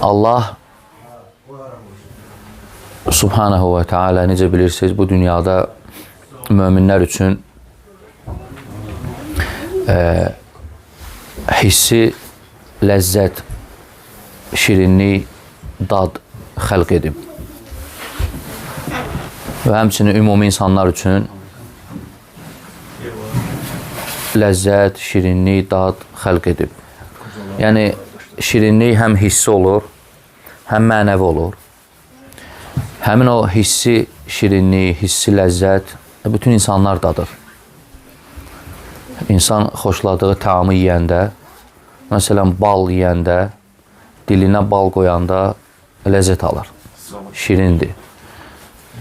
Allah Subhanahu və Teala necə bilirsiniz, bu dünyada möminlər üçün e, hissi, ləzzət, şirinlik, dad xəlq edib. Və həmçinin ümumi insanlar üçün ləzzət, şirinlik, dad xəlq edib. Yəni şirinlik həm hissi olur, həm mənəvi olur. Həmin o hissi şirinlik, hissi ləzzət bütün insanlar dadır. İnsan xoşladığı təamı yeyəndə, məsələn, bal yeyəndə, dilinə bal qoyanda ləzzət alır. Şirindir.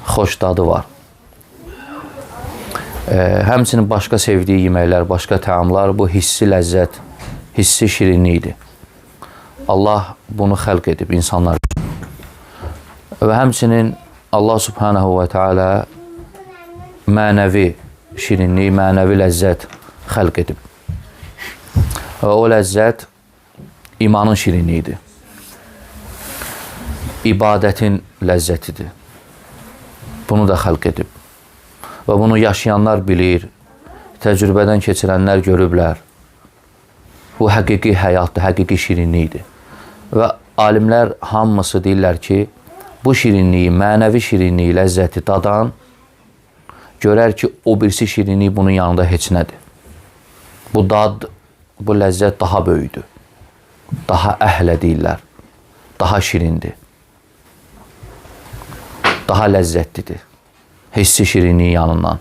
Xoş dadı var. E, həmçinin başqa sevdiyi yeməklər, başqa təamlar bu hissi ləzzət, hissi şirinlikdir. Allah bunu xəlq edib insanlar üçün. Və həmçinin Allah Subhanahu və Teala mənəvi şirinlik, mənəvi ləzzət xəlq edib. Və o ləzzət imanın şirinliyidir. İbadətin ləzzətidir. Bunu da xəlq edib. Və bunu yaşayanlar bilir, təcrübədən keçirənlər görüblər. Bu həqiqi həyatdır, həqiqi şirinlikdir. Və alimlər hamısı deyirlər ki, bu şirinliyi, mənəvi şirinliyi, ləzzəti dadan görər ki, o birisi şirinlik bunun yanında heç nədir. Bu dad, bu ləzzət daha böyükdür. Daha əhlə deyirlər. Daha şirindir. Daha ləzzətlidir. Hissi şirinliyi yanından.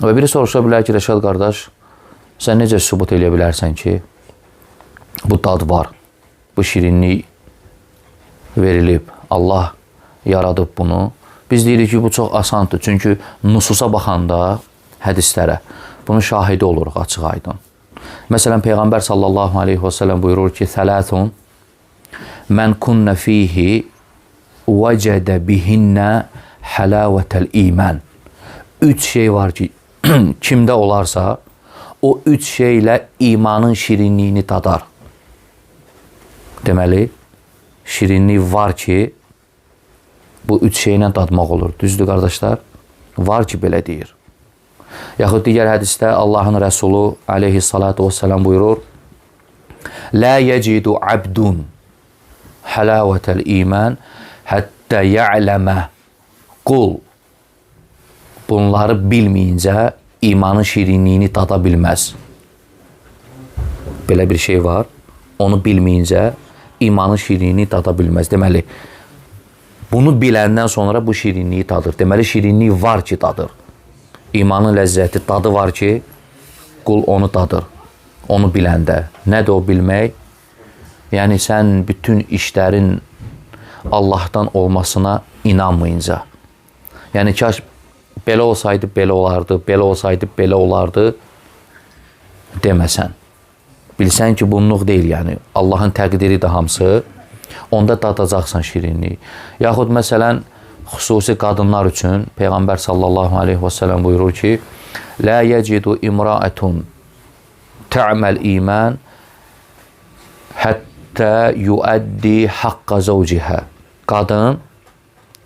Və biri soruşa bilər ki, Rəşad qardaş, sən necə sübut eləyə bilərsən ki, bu dad var, bu şirinlik verilib, Allah yaradıb bunu. Biz deyirik ki, bu çox asandır. Çünki nususa baxanda hədislərə bunun şahidi oluruq açıq aydın. Məsələn, Peyğəmbər sallallahu aleyhi və səlləm buyurur ki, Thələthun Mən kunnə fihi vəcədə bihinnə həlavətəl imən. Üç şey var ki, kimdə olarsa, o üç şeylə imanın şirinliyini dadar. Deməli, şirinlik var ki, bu üç şeylə dadmaq olur. Düzdür, qardaşlar? Var ki, belə deyir. Yaxud digər hədisdə Allahın Rəsulu aleyhissalatu vesselam buyurur, Lə yəcidu abdun həlavətəl iman həttə ya'ləmə qul bunları bilməyincə imanın şirinliyini dada bilməz. Belə bir şey var. Onu bilməyincə imanın şirinliyini dada bilməz. Deməli, bunu biləndən sonra bu şirinliyi dadır. Deməli, şirinlik var ki, dadır. İmanın ləzzəti, dadı var ki, qul onu dadır. Onu biləndə. Nədir o bilmək? Yəni, sən bütün işlərin Allahdan olmasına inanmayınca. Yəni, kaş belə olsaydı, belə olardı, belə olsaydı, belə olardı deməsən. Bilsən ki, bunluq deyil, yəni Allahın təqdiri də hamısı. Onda dadacaqsan şirinliyi. Yaxud məsələn, xüsusi qadınlar üçün Peyğəmbər sallallahu aleyhi və səlləm buyurur ki, Lə yəcidu imraətun tə'məl iman həttə yuəddi haqqa zəvcihə. Qadın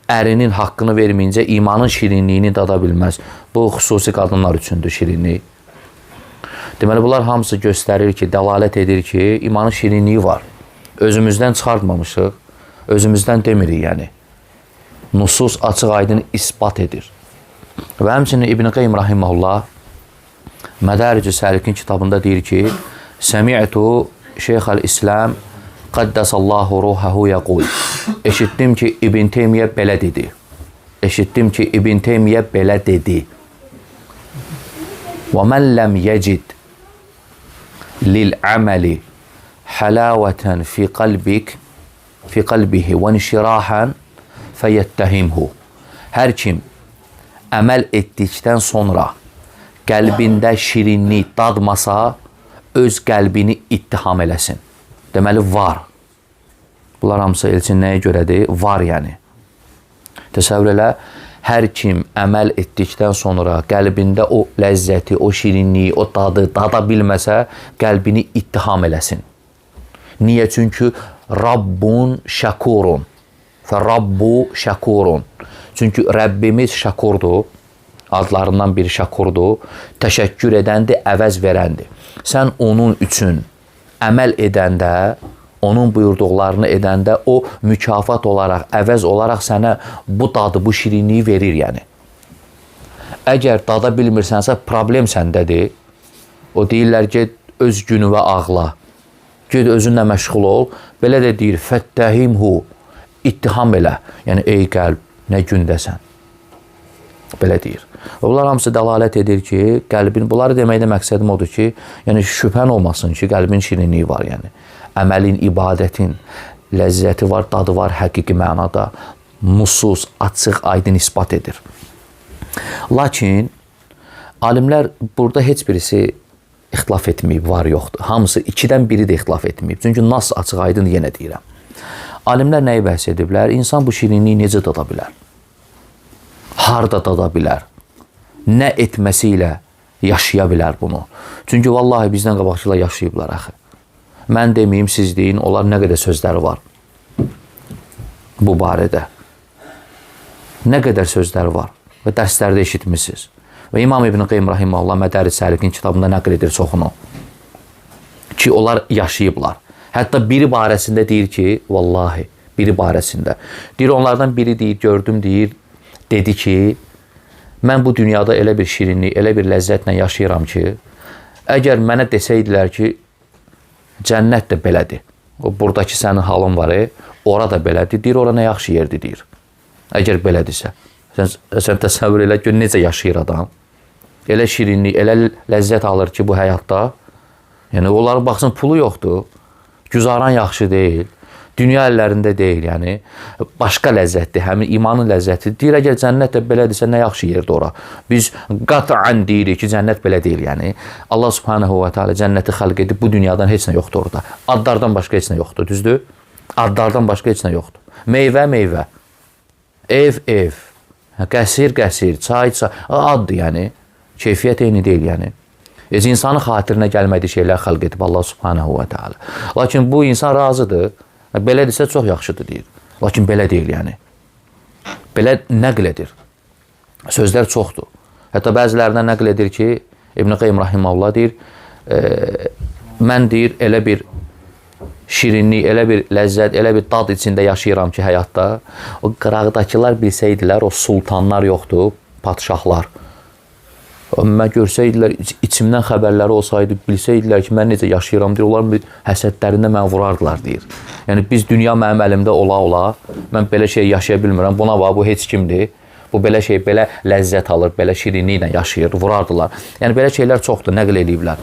ərinin haqqını verməyincə imanın şirinliyini dada bilməz. Bu xüsusi qadınlar üçündür şirinlik. Deməli bunlar hamısı göstərir ki, dəlalət edir ki, imanın şirinliyi var. Özümüzdən çıxartmamışıq, özümüzdən demirik yəni. Nusus açıq-aydın isbat edir. Və həmçinin İbn Qayyim rahimehullah Mədaric-i Səlikin kitabında deyir ki, Səmi'tu Şeyx el-İslam Qəddasallahu ruhahu yəqul. Eşitdim ki, İbn Teymiyyə belə dedi. Eşitdim ki, İbn Teymiyyə belə dedi. Və mən ləm yəcid lil əməli həlavətən fi qalbik fi qalbihi və nişirahan fəyyəttəhimhu. Hər kim əməl etdikdən sonra qəlbində şirinlik dadmasa, öz qəlbini ittiham eləsin. Deməli, var. Bunlar hamısı elçin nəyə görədir? Var yəni. Təsəvvür elə, hər kim əməl etdikdən sonra qəlbində o ləzzəti, o şirinliyi, o dadı dada bilməsə, qəlbini ittiham eləsin. Niyə? Çünki Rabbun şakurun. Fə Rabbu şakurun. Çünki Rəbbimiz şakurdur. Adlarından biri şakurdur. Təşəkkür edəndir, əvəz verəndir. Sən onun üçün əməl edəndə, onun buyurduqlarını edəndə o mükafat olaraq, əvəz olaraq sənə bu dadı, bu şirinliyi verir yəni. Əgər dada bilmirsənsə, problem səndədir. O deyirlər ki, öz günüvə ağla. Get özünlə məşğul ol. Belə də deyir, fəttəhimhu. İttiham elə. Yəni ey qəlb, nə gündəsən? Belə deyir. Bunlar hamısı dəlalət edir ki, qəlbin bunları deməkdə məqsədim odur ki, yəni şübhən olmasın ki, qəlbin şirinliyi var, yəni. Əməlin, ibadətin ləzzəti var, dadı var həqiqi mənada. Musus, açıq, aydın isbat edir. Lakin alimlər burada heç birisi ixtilaf etməyib, var yoxdur. Hamısı ikidən biri də ixtilaf etməyib. Çünki nas açıq aydın yenə deyirəm. Alimlər nəyi bəhs ediblər? İnsan bu şirinliyi necə dada bilər? Harda dada bilər? Nə etməsi ilə yaşaya bilər bunu? Çünki vallahi bizdən qabaqçılar yaşayıblar axı. Mən deməyim, siz deyin, onlar nə qədər sözləri var bu barədə. Nə qədər sözləri var və dərslərdə eşitmisiniz. Və İmam İbn Qeym rahimehullah Mədəris Səlikin kitabında nəql edir çoxunu. Ki onlar yaşayıblar. Hətta biri barəsində deyir ki, vallahi biri barəsində. Deyir onlardan biri deyir, gördüm deyir, dedi ki, mən bu dünyada elə bir şirinlik, elə bir ləzzətlə yaşayıram ki, əgər mənə desəydilər ki, cənnət də belədir. O burdakı sənin halın var, e, ora da belədir. Deyir, ora nə yaxşı yerdir deyir. Əgər belədirsə. Sən, sən təsəvvür elə ki, necə yaşayır adam. Elə şirinlik, elə ləzzət alır ki, bu həyatda. Yəni onların baxsın pulu yoxdur. Güzaran yaxşı deyil. Dünya əllərində deyil, yəni başqa ləzzətdir, həmin imanın ləzzəti. Deyir əgər cənnət də belədirsə nə yaxşı yerdir ora. Biz qat'an deyirik ki, cənnət belə deyil, yəni. Allah Subhanahu va Taala cənnəti xəlq edib bu dünyadan heç nə yoxdur orada. Adlardan başqa heç nə yoxdur, düzdür? Adlardan başqa heç nə yoxdur. Meyvə, meyvə. Ev, ev. Qəsir, qəsir, çay, çay. Addır, yəni. Keyfiyyət eyni deyil, yəni. Heç insanın xatirinə gəlmədiyi şeylər xəlq edib Allah Subhanahu va Taala. Lakin bu insan razıdır. Belədirsə çox yaxşıdır deyir. Lakin belə deyil, yəni. Belə nəql edir. Sözlər çoxdur. Hətta bəzilərinə nəql edir ki, İbn Qayyim rahimehullah deyir, e, mən deyir elə bir şirinlik, elə bir ləzzət, elə bir dad içində yaşayıram ki, həyatda. O qıraqdakılar bilsəydilər, o sultanlar yoxdur, padşahlar. Mən görsəydilər, içimdən xəbərləri olsaydı, bilsəydilər ki, mən necə yaşayıram deyir, onların bir həsədlərində məni vurardılar deyir. Yəni biz dünya mənim əlimdə ola-ola, mən belə şey yaşaya bilmirəm. Buna bax, bu heç kimdir. Bu belə şey belə ləzzət alır, belə şirinliklə yaşayır, vurardılar. Yəni belə şeylər çoxdur, nəql eləyiblər.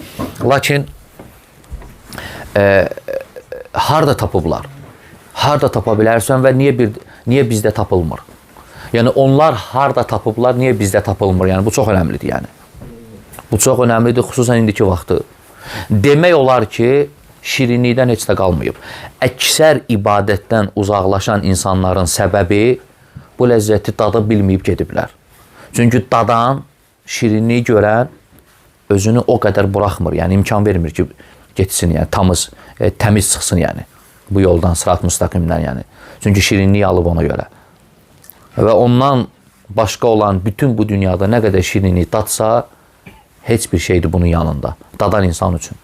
Lakin e, harda tapıblar? Harda tapa bilərsən və niyə bir niyə bizdə tapılmır? Yəni onlar harda tapıblar, niyə bizdə tapılmır? Yəni bu çox əhəmilidir, yəni. Bu çox əhəmilidir, xüsusən indiki vaxtı. Demək olar ki, şirinlikdən heç də qalmayıb. Əksər ibadətdən uzaqlaşan insanların səbəbi bu ləzzəti dada bilməyib gediblər. Çünki dadan şirinliyi görən özünü o qədər buraxmır, yəni imkan vermir ki, getsin, yəni tamız, e, təmiz çıxsın, yəni bu yoldan, sırat müstəqimdən, yəni. Çünki şirinliyi alıb ona görə. Və ondan başqa olan bütün bu dünyada nə qədər şirinlik dadsa, heç bir şeydir bunun yanında. Dadan insan üçün.